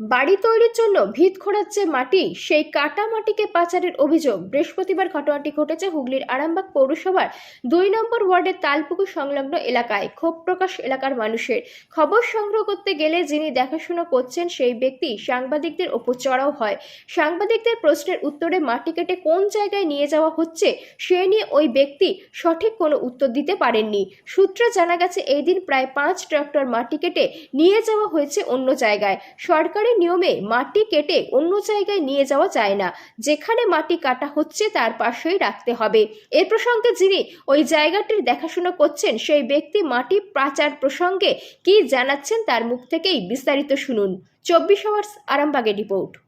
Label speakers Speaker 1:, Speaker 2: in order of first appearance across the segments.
Speaker 1: বাড়ি তৈরির জন্য ভিত খোঁড়াচ্ছে মাটি। সেই কাটা মাটিকে পাচারের অভিযোগ। বৃহস্পতিবার ঘটনাটি ঘটেছে হুগলির আরামবাগ পৌরসভার দুই নম্বর ওয়ার্ডের তালপুকুর সংলগ্ন এলাকায়। ক্ষোভ প্রকাশ এলাকার মানুষের। খবর সংগ্রহ করতে গেলে যিনি দেখাশোনা করছেন সেই ব্যক্তি সাংবাদিকদের ওপর চড়াও হয়। সাংবাদিকদের প্রশ্নের উত্তরে মাটি কেটে কোন জায়গায় নিয়ে যাওয়া হচ্ছে, সে নিয়ে ওই ব্যক্তি সঠিক কোনো উত্তর দিতে পারেননি। সূত্রে জানা গেছে এই দিন প্রায় পাঁচ ট্রাক্টর মাটি কেটে নিয়ে যাওয়া হয়েছে অন্য জায়গায়। সরকারি নিয়মে মাটি কেটে অন্য জায়গায় নিয়ে যাওয়া যায় না। যেখানে মাটি কাটা হচ্ছে, তার পাশেই রাখতে হবে। এ প্রসঙ্গে যিনি ওই জায়গাটির দেখাশোনা করছেন, সেই ব্যক্তি মাটি পাচার প্রসঙ্গে কি জানাচ্ছেন, তার মুখ থেকেই বিস্তারিত শুনুন। চব্বিশ আওয়ার্স আরামবাগের রিপোর্ট।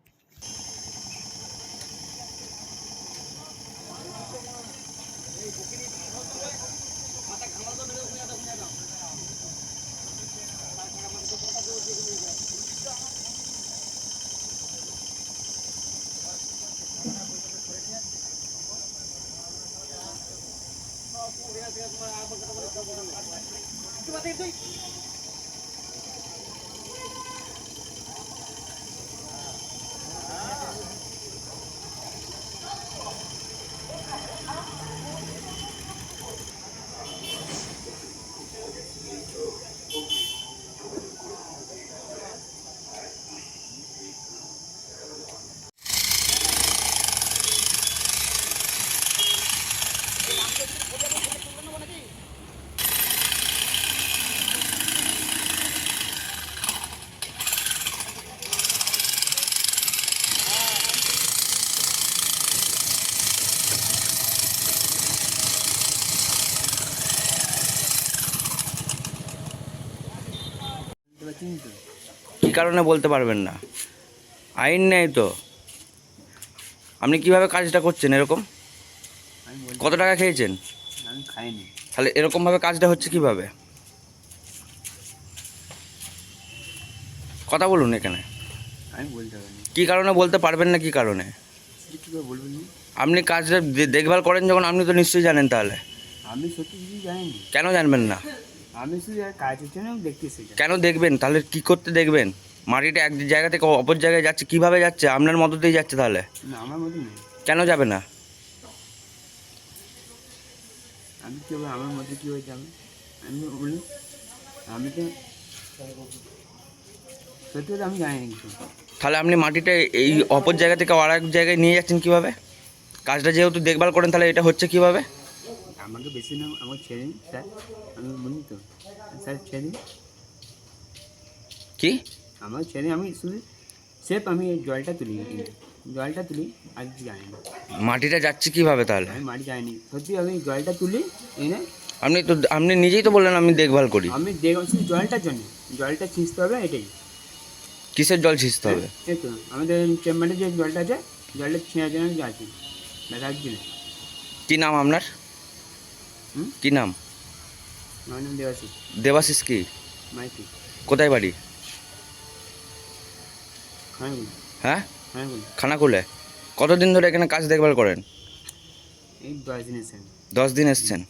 Speaker 1: Gracias.
Speaker 2: কী কারণে বলতে পারবেন না? আইন নেই তো। আপনি কীভাবে কাজটা করছেন এরকম? কত টাকা খেয়েছেন?
Speaker 3: আমি খাইনি।
Speaker 2: তাহলে এরকমভাবে কাজটা হচ্ছে কীভাবে? কথা বলুন এখানে।
Speaker 3: আমি বলতে পারিনি
Speaker 2: কী কারণে বলতে পারবেন না কী কারণে?
Speaker 3: কী?
Speaker 2: আপনি কাজটা দেখভাল করেন যখন আপনি তো নিশ্চয়ই জানেন তাহলে।
Speaker 3: আমি সত্যি জানিনি।
Speaker 2: কেন জানবেন না?
Speaker 3: আমি শুধু
Speaker 2: কেন দেখবেন? তাহলে কি করতে দেখবেন? মাটিটা এক জায়গা থেকে অপর জায়গায় যাচ্ছে কীভাবে যাচ্ছে? আপনার মদতেই যাচ্ছে তাহলে।
Speaker 3: না আমার মতো নেই।
Speaker 2: কেন যাবে না?
Speaker 3: আমি কী আমার মধ্যে কী হয়ে যাবে? আমি বলি আমি তো সত্যি কিছু।
Speaker 2: তাহলে আপনি মাটিটা এই অপর জায়গা থেকে আর এক জায়গায় নিয়ে যাচ্ছেন কীভাবে? কাজটা যেহেতু দেখভাল করেন তাহলে এটা হচ্ছে কীভাবে?
Speaker 3: আমাকে বেশি না আমাকে ছেড়ে দিন। স্যার আমি বলি তো স্যার ছেড়ে দিন।
Speaker 2: কি?
Speaker 3: আমার ছেড়ে আমি শুধু সেফ আমি জলটা তুলি জলটা তুলি আর কিছু জানি না।
Speaker 2: মাটিটা যাচ্ছে কীভাবে তাহলে?
Speaker 3: আমি মাটি যাইনি সত্যি আমি জলটা তুলি এনে
Speaker 2: আপনি তো আপনি নিজেই তো বললেন আমি দেখভাল করি।
Speaker 3: আমি দেখলাম শুধু জলটার জন্য জলটা ছিঁচতে হবে এটাই।
Speaker 2: কিসের জল ছিঁচতে হবে?
Speaker 3: এই তো আমাদের চেম্বারে যে জলটা আছে জলটা ছেঁড়ার জন্য যাচ্ছি দেখা
Speaker 2: কি নাম আপনার? কি নাম?
Speaker 3: দেওয়াছি
Speaker 2: দেবাশিস। কি?
Speaker 3: মাইতি।
Speaker 2: কোথায় বাড়ি? হ্যাঁ?
Speaker 3: খানা
Speaker 2: খানাকুলে। কতদিন ধরে এখানে কাজ দেখভাল করেন?
Speaker 3: এই দশ দিন স্যার
Speaker 2: দশ দিন এসছেন।